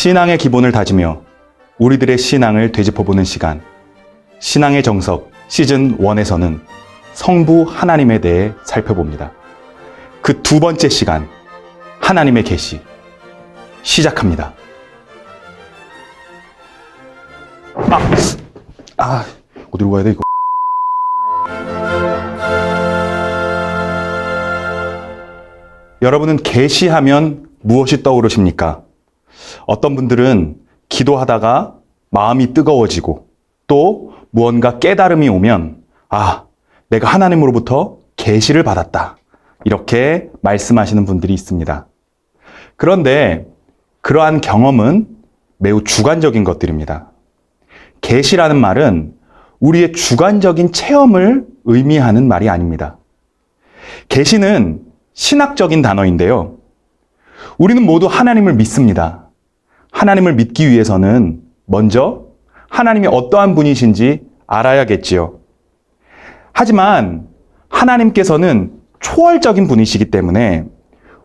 신앙의 기본을 다지며 우리들의 신앙을 되짚어보는 시간. 신앙의 정석 시즌 1에서는 성부 하나님에 대해 살펴봅니다. 그 두 번째 시간, 하나님의 계시. 시작합니다. 아, 아, 어디로 가야 돼, 이거? 여러분은 계시하면 무엇이 떠오르십니까? 어떤 분들은 기도하다가 마음이 뜨거워지고 또 무언가 깨달음이 오면 아, 내가 하나님으로부터 계시를 받았다. 이렇게 말씀하시는 분들이 있습니다. 그런데 그러한 경험은 매우 주관적인 것들입니다. 계시라는 말은 우리의 주관적인 체험을 의미하는 말이 아닙니다. 계시는 신학적인 단어인데요. 우리는 모두 하나님을 믿습니다. 하나님을 믿기 위해서는 먼저 하나님이 어떠한 분이신지 알아야겠지요. 하지만 하나님께서는 초월적인 분이시기 때문에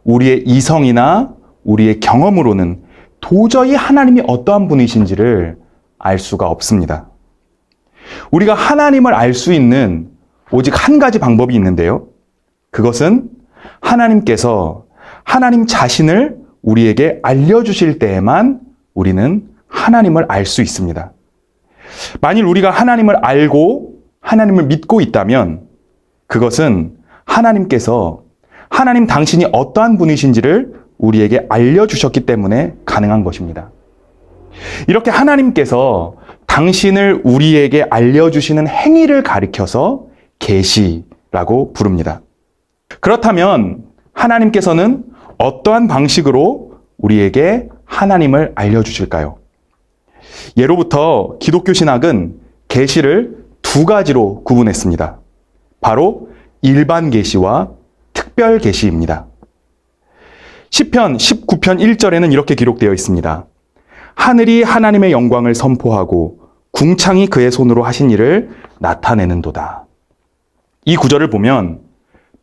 우리의 이성이나 우리의 경험으로는 도저히 하나님이 어떠한 분이신지를 알 수가 없습니다. 우리가 하나님을 알 수 있는 오직 한 가지 방법이 있는데요. 그것은 하나님께서 하나님 자신을 우리에게 알려주실 때에만 우리는 하나님을 알 수 있습니다. 만일 우리가 하나님을 알고 하나님을 믿고 있다면 그것은 하나님께서 하나님 당신이 어떠한 분이신지를 우리에게 알려주셨기 때문에 가능한 것입니다. 이렇게 하나님께서 당신을 우리에게 알려주시는 행위를 가리켜서 계시라고 부릅니다. 그렇다면 하나님께서는 어떠한 방식으로 우리에게 하나님을 알려주실까요? 예로부터 기독교 신학은 계시를 두 가지로 구분했습니다. 바로 일반 계시와 특별 계시입니다. 시편 19편 1절에는 이렇게 기록되어 있습니다. 하늘이 하나님의 영광을 선포하고 궁창이 그의 손으로 하신 일을 나타내는도다. 이 구절을 보면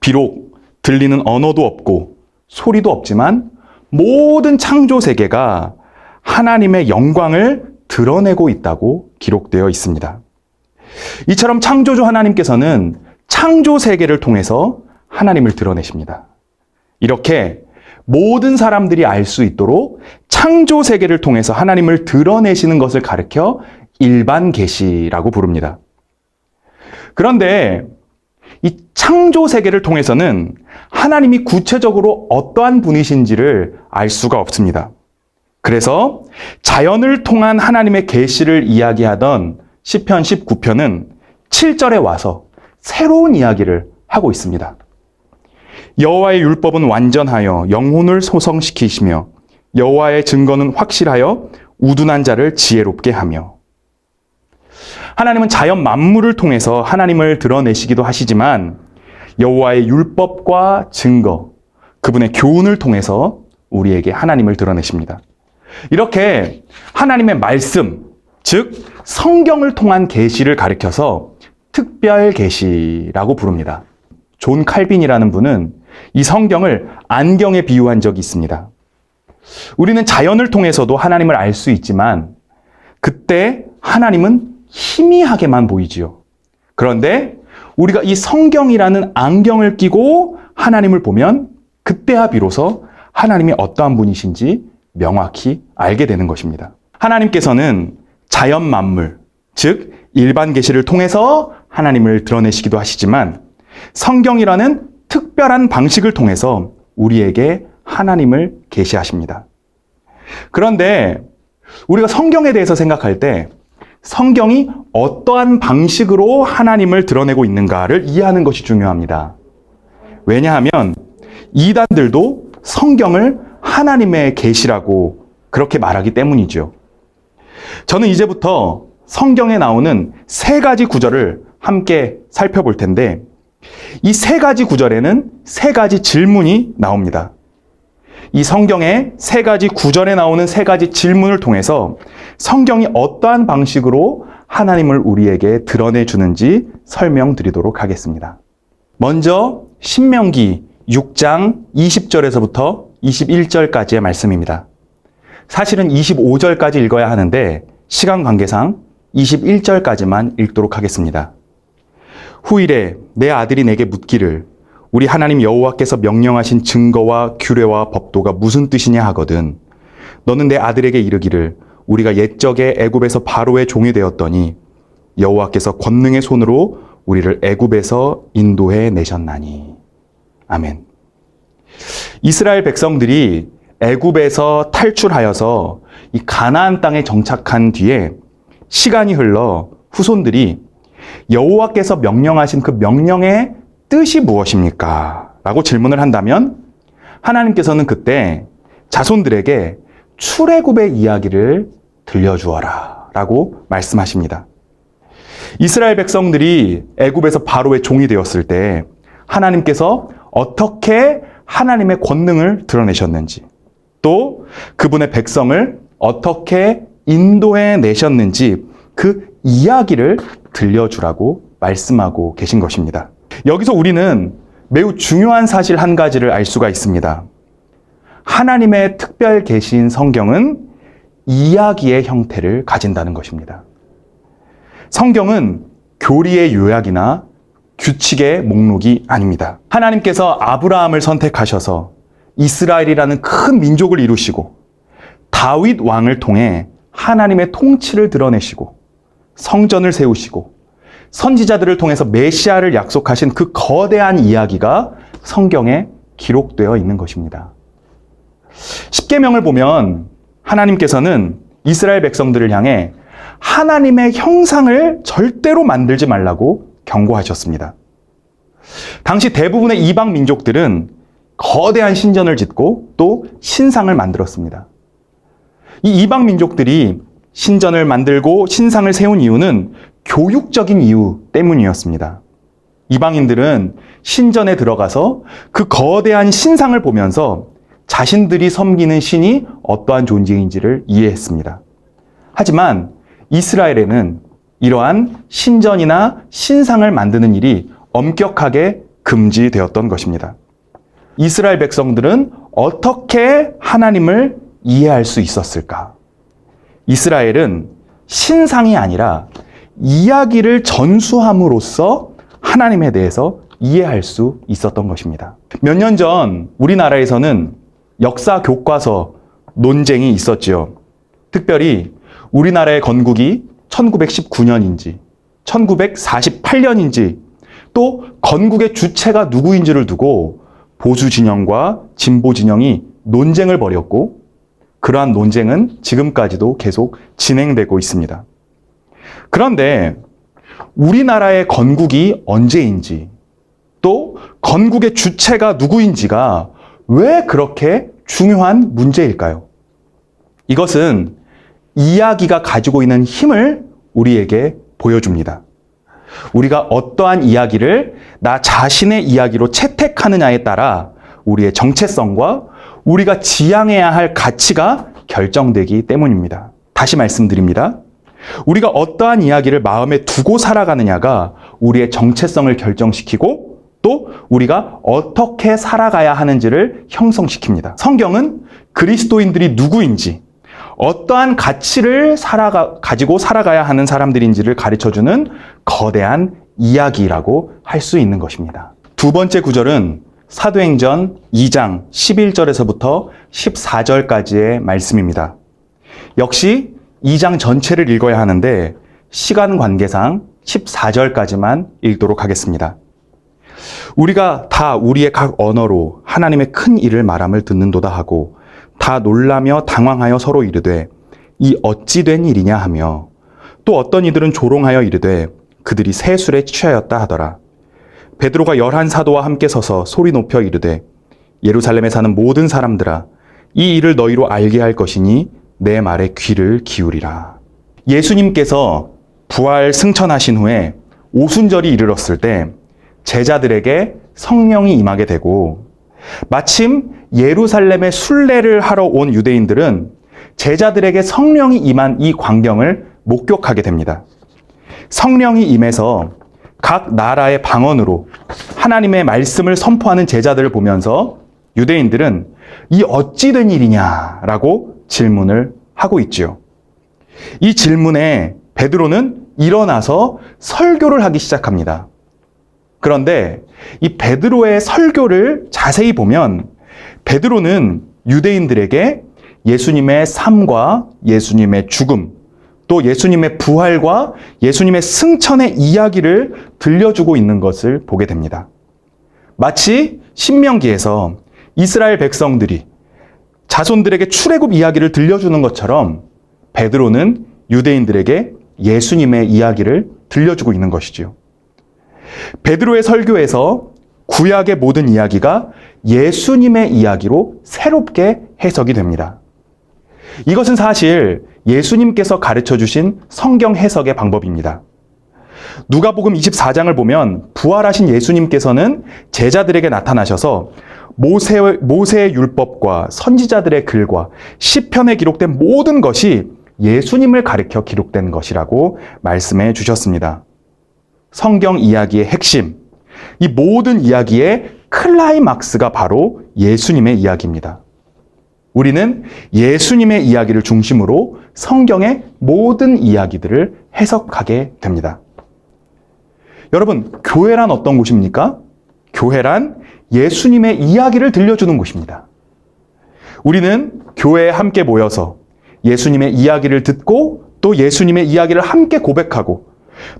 비록 들리는 언어도 없고 소리도 없지만 모든 창조 세계가 하나님의 영광을 드러내고 있다고 기록되어 있습니다. 이처럼 창조주 하나님께서는 창조 세계를 통해서 하나님을 드러내십니다. 이렇게 모든 사람들이 알 수 있도록 창조 세계를 통해서 하나님을 드러내시는 것을 가리켜 일반 계시라고 부릅니다. 그런데 이 창조 세계를 통해서는 하나님이 구체적으로 어떠한 분이신지를 알 수가 없습니다. 그래서 자연을 통한 하나님의 계시를 이야기하던 시편 19편은 7절에 와서 새로운 이야기를 하고 있습니다. 여호와의 율법은 완전하여 영혼을 소성시키시며 여호와의 증거는 확실하여 우둔한 자를 지혜롭게 하며 하나님은 자연 만물을 통해서 하나님을 드러내시기도 하시지만 여호와의 율법과 증거, 그분의 교훈을 통해서 우리에게 하나님을 드러내십니다. 이렇게 하나님의 말씀, 즉 성경을 통한 계시를 가리켜서 특별 계시라고 부릅니다. 존 칼빈이라는 분은 이 성경을 안경에 비유한 적이 있습니다. 우리는 자연을 통해서도 하나님을 알 수 있지만 그때 하나님은 희미하게만 보이지요. 그런데 우리가 이 성경이라는 안경을 끼고 하나님을 보면 그때야 비로소 하나님이 어떠한 분이신지 명확히 알게 되는 것입니다. 하나님께서는 자연 만물, 즉 일반 계시를 통해서 하나님을 드러내시기도 하시지만 성경이라는 특별한 방식을 통해서 우리에게 하나님을 계시하십니다. 그런데 우리가 성경에 대해서 생각할 때 성경이 어떠한 방식으로 하나님을 드러내고 있는가를 이해하는 것이 중요합니다. 왜냐하면 이단들도 성경을 하나님의 계시라고 그렇게 말하기 때문이죠. 저는 이제부터 성경에 나오는 세 가지 구절을 함께 살펴볼 텐데 이 세 가지 구절에는 세 가지 질문이 나옵니다. 이 성경의 세 가지 구절에 나오는 세 가지 질문을 통해서 성경이 어떠한 방식으로 하나님을 우리에게 드러내 주는지 설명드리도록 하겠습니다. 먼저 신명기 6장 20절에서부터 21절까지의 말씀입니다. 사실은 25절까지 읽어야 하는데 시간 관계상 21절까지만 읽도록 하겠습니다. 후일에 내 아들이 내게 묻기를 우리 하나님 여호와께서 명령하신 증거와 규례와 법도가 무슨 뜻이냐 하거든 너는 내 아들에게 이르기를 우리가 옛적에 애굽에서 바로의 종이 되었더니 여호와께서 권능의 손으로 우리를 애굽에서 인도해 내셨나니 아멘. 이스라엘 백성들이 애굽에서 탈출하여서 이 가나안 땅에 정착한 뒤에 시간이 흘러 후손들이 여호와께서 명령하신 그 명령의 뜻이 무엇입니까? 라고 질문을 한다면 하나님께서는 그때 자손들에게 출애굽의 이야기를 들려주어라 라고 말씀하십니다. 이스라엘 백성들이 애굽에서 바로의 종이 되었을 때 하나님께서 어떻게 하나님의 권능을 드러내셨는지 또 그분의 백성을 어떻게 인도해 내셨는지 그 이야기를 들려주라고 말씀하고 계신 것입니다. 여기서 우리는 매우 중요한 사실 한 가지를 알 수가 있습니다. 하나님의 특별 계신 성경은 이야기의 형태를 가진다는 것입니다. 성경은 교리의 요약이나 규칙의 목록이 아닙니다. 하나님께서 아브라함을 선택하셔서 이스라엘이라는 큰 민족을 이루시고 다윗 왕을 통해 하나님의 통치를 드러내시고 성전을 세우시고 선지자들을 통해서 메시아를 약속하신 그 거대한 이야기가 성경에 기록되어 있는 것입니다. 십계명을 보면 하나님께서는 이스라엘 백성들을 향해 하나님의 형상을 절대로 만들지 말라고 경고하셨습니다. 당시 대부분의 이방 민족들은 거대한 신전을 짓고 또 신상을 만들었습니다. 이 이방 민족들이 신전을 만들고 신상을 세운 이유는 교육적인 이유 때문이었습니다. 이방인들은 신전에 들어가서 그 거대한 신상을 보면서 자신들이 섬기는 신이 어떠한 존재인지를 이해했습니다. 하지만 이스라엘에는 이러한 신전이나 신상을 만드는 일이 엄격하게 금지되었던 것입니다. 이스라엘 백성들은 어떻게 하나님을 이해할 수 있었을까? 이스라엘은 신상이 아니라 이야기를 전수함으로써 하나님에 대해서 이해할 수 있었던 것입니다. 몇 년 전 우리나라에서는 역사 교과서 논쟁이 있었지요. 특별히 우리나라의 건국이 1919년인지 1948년인지 또 건국의 주체가 누구인지를 두고 보수 진영과 진보 진영이 논쟁을 벌였고 그러한 논쟁은 지금까지도 계속 진행되고 있습니다. 그런데 우리나라의 건국이 언제인지 또 건국의 주체가 누구인지가 왜 그렇게 중요한 문제일까요? 이것은 이야기가 가지고 있는 힘을 우리에게 보여줍니다. 우리가 어떠한 이야기를 나 자신의 이야기로 채택하느냐에 따라 우리의 정체성과 우리가 지향해야 할 가치가 결정되기 때문입니다. 다시 말씀드립니다. 우리가 어떠한 이야기를 마음에 두고 살아가느냐가 우리의 정체성을 결정시키고 또 우리가 어떻게 살아가야 하는지를 형성시킵니다. 성경은 그리스도인들이 누구인지 어떠한 가치를 살아가, 가지고 살아가야 하는 사람들인지를 가르쳐주는 거대한 이야기라고 할 수 있는 것입니다. 두 번째 구절은 사도행전 2장 11절에서부터 14절까지의 말씀입니다. 역시 2장 전체를 읽어야 하는데 시간 관계상 14절까지만 읽도록 하겠습니다. 우리가 다 우리의 각 언어로 하나님의 큰 일을 말함을 듣는도다 하고 다 놀라며 당황하여 서로 이르되 이 어찌 된 일이냐 하며 또 어떤 이들은 조롱하여 이르되 그들이 새 술에 취하였다 하더라. 베드로가 열한 사도와 함께 서서 소리 높여 이르되 예루살렘에 사는 모든 사람들아 이 일을 너희로 알게 할 것이니 내 말에 귀를 기울이라. 예수님께서 부활 승천하신 후에 오순절이 이르렀을 때 제자들에게 성령이 임하게 되고 마침 예루살렘에 순례를 하러 온 유대인들은 제자들에게 성령이 임한 이 광경을 목격하게 됩니다. 성령이 임해서 각 나라의 방언으로 하나님의 말씀을 선포하는 제자들을 보면서 유대인들은 이 어찌 된 일이냐라고 질문을 하고 있지요. 이 질문에 베드로는 일어나서 설교를 하기 시작합니다. 그런데 이 베드로의 설교를 자세히 보면 베드로는 유대인들에게 예수님의 삶과 예수님의 죽음, 또 예수님의 부활과 예수님의 승천의 이야기를 들려주고 있는 것을 보게 됩니다. 마치 신명기에서 이스라엘 백성들이 자손들에게 출애굽 이야기를 들려주는 것처럼 베드로는 유대인들에게 예수님의 이야기를 들려주고 있는 것이지요. 베드로의 설교에서 구약의 모든 이야기가 예수님의 이야기로 새롭게 해석이 됩니다. 이것은 사실 예수님께서 가르쳐 주신 성경 해석의 방법입니다. 누가복음 24장을 보면 부활하신 예수님께서는 제자들에게 나타나셔서 모세, 모세의 율법과 선지자들의 글과 시편에 기록된 모든 것이 예수님을 가리켜 기록된 것이라고 말씀해 주셨습니다. 성경 이야기의 핵심, 이 모든 이야기의 클라이막스가 바로 예수님의 이야기입니다. 우리는 예수님의 이야기를 중심으로 성경의 모든 이야기들을 해석하게 됩니다. 여러분, 교회란 어떤 곳입니까? 교회란 예수님의 이야기를 들려주는 곳입니다. 우리는 교회에 함께 모여서 예수님의 이야기를 듣고 또 예수님의 이야기를 함께 고백하고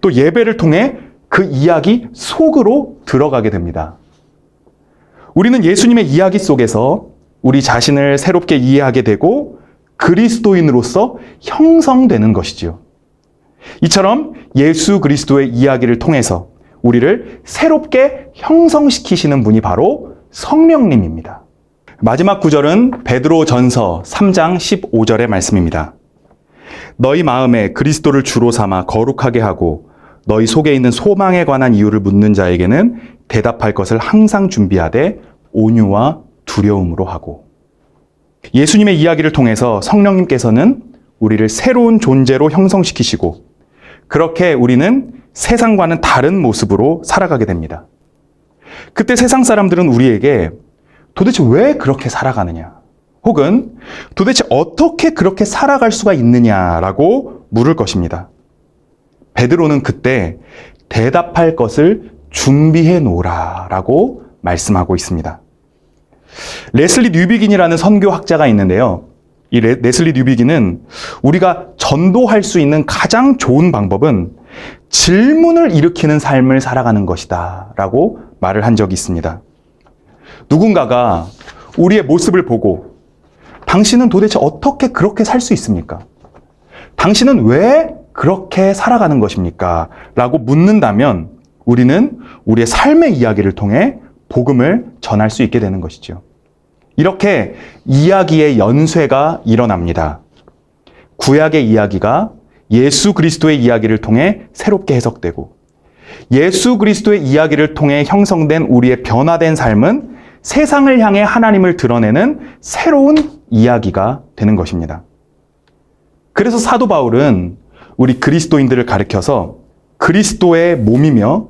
또 예배를 통해 그 이야기 속으로 들어가게 됩니다. 우리는 예수님의 이야기 속에서 우리 자신을 새롭게 이해하게 되고 그리스도인으로서 형성되는 것이지요. 이처럼 예수 그리스도의 이야기를 통해서 우리를 새롭게 형성시키시는 분이 바로 성령님입니다. 마지막 구절은 베드로 전서 3장 15절의 말씀입니다. 너희 마음에 그리스도를 주로 삼아 거룩하게 하고 너희 속에 있는 소망에 관한 이유를 묻는 자에게는 대답할 것을 항상 준비하되 온유와 두려움으로 하고 예수님의 이야기를 통해서 성령님께서는 우리를 새로운 존재로 형성시키시고 그렇게 우리는 세상과는 다른 모습으로 살아가게 됩니다. 그때 세상 사람들은 우리에게 도대체 왜 그렇게 살아가느냐? 혹은 도대체 어떻게 그렇게 살아갈 수가 있느냐라고 물을 것입니다. 베드로는 그때 대답할 것을 준비해 놓으라라고 말씀하고 있습니다. 레슬리 뉴비긴이라는 선교학자가 있는데요. 이 레, 레슬리 뉴비긴은 우리가 전도할 수 있는 가장 좋은 방법은 질문을 일으키는 삶을 살아가는 것이다. 라고 말을 한 적이 있습니다. 누군가가 우리의 모습을 보고 당신은 도대체 어떻게 그렇게 살 수 있습니까? 당신은 왜 그렇게 살아가는 것입니까? 라고 묻는다면 우리는 우리의 삶의 이야기를 통해 복음을 전할 수 있게 되는 것이죠. 이렇게 이야기의 연쇄가 일어납니다. 구약의 이야기가 예수 그리스도의 이야기를 통해 새롭게 해석되고 예수 그리스도의 이야기를 통해 형성된 우리의 변화된 삶은 세상을 향해 하나님을 드러내는 새로운 이야기가 되는 것입니다. 그래서 사도 바울은 우리 그리스도인들을 가리켜서 그리스도의 몸이며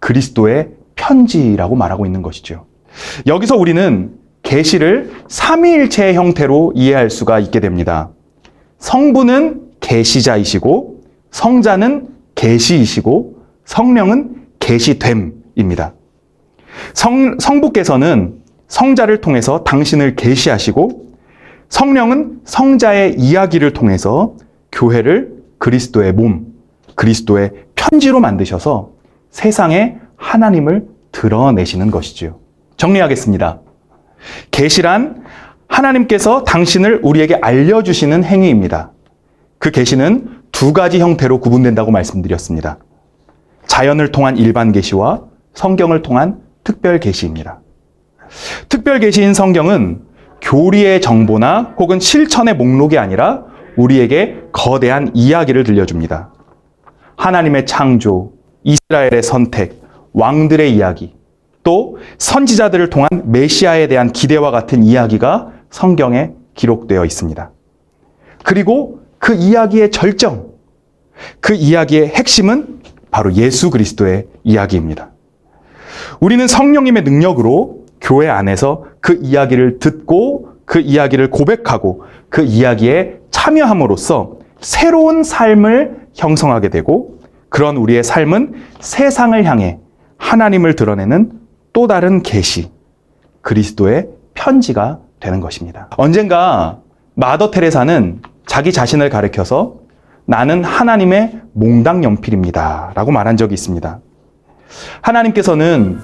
그리스도의 편지라고 말하고 있는 것이죠. 여기서 우리는 계시를 삼위일체의 형태로 이해할 수가 있게 됩니다. 성부는 계시자이시고 성자는 계시이시고 성령은 계시됨입니다. 성, 성부께서는 성자를 통해서 당신을 계시하시고 성령은 성자의 이야기를 통해서 교회를 그리스도의 몸, 그리스도의 편지로 만드셔서 세상에 하나님을 드러내시는 것이지요. 정리하겠습니다. 계시란 하나님께서 당신을 우리에게 알려주시는 행위입니다. 그 계시는 두 가지 형태로 구분된다고 말씀드렸습니다. 자연을 통한 일반 계시와 성경을 통한 특별 계시입니다. 특별 계시인 성경은 교리의 정보나 혹은 실천의 목록이 아니라 우리에게 거대한 이야기를 들려줍니다. 하나님의 창조, 이스라엘의 선택, 왕들의 이야기, 또 선지자들을 통한 메시아에 대한 기대와 같은 이야기가 성경에 기록되어 있습니다. 그리고 그 이야기의 절정, 그 이야기의 핵심은 바로 예수 그리스도의 이야기입니다. 우리는 성령님의 능력으로 교회 안에서 그 이야기를 듣고 그 이야기를 고백하고 그 이야기에 참여함으로써 새로운 삶을 형성하게 되고 그런 우리의 삶은 세상을 향해 하나님을 드러내는 또 다른 계시, 그리스도의 편지가 되는 것입니다. 언젠가 마더 테레사는 자기 자신을 가리켜서 나는 하나님의 몽당 연필입니다. 라고 말한 적이 있습니다. 하나님께서는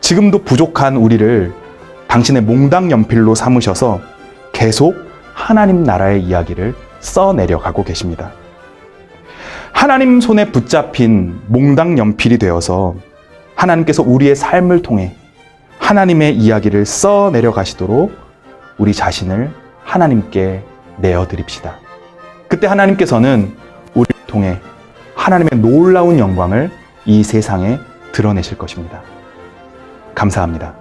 지금도 부족한 우리를 당신의 몽당 연필로 삼으셔서 계속 하나님 나라의 이야기를 써내려가고 계십니다. 하나님 손에 붙잡힌 몽당 연필이 되어서 하나님께서 우리의 삶을 통해 하나님의 이야기를 써 내려 가시도록 우리 자신을 하나님께 내어드립시다. 그때 하나님께서는 우리를 통해 하나님의 놀라운 영광을 이 세상에 드러내실 것입니다. 감사합니다.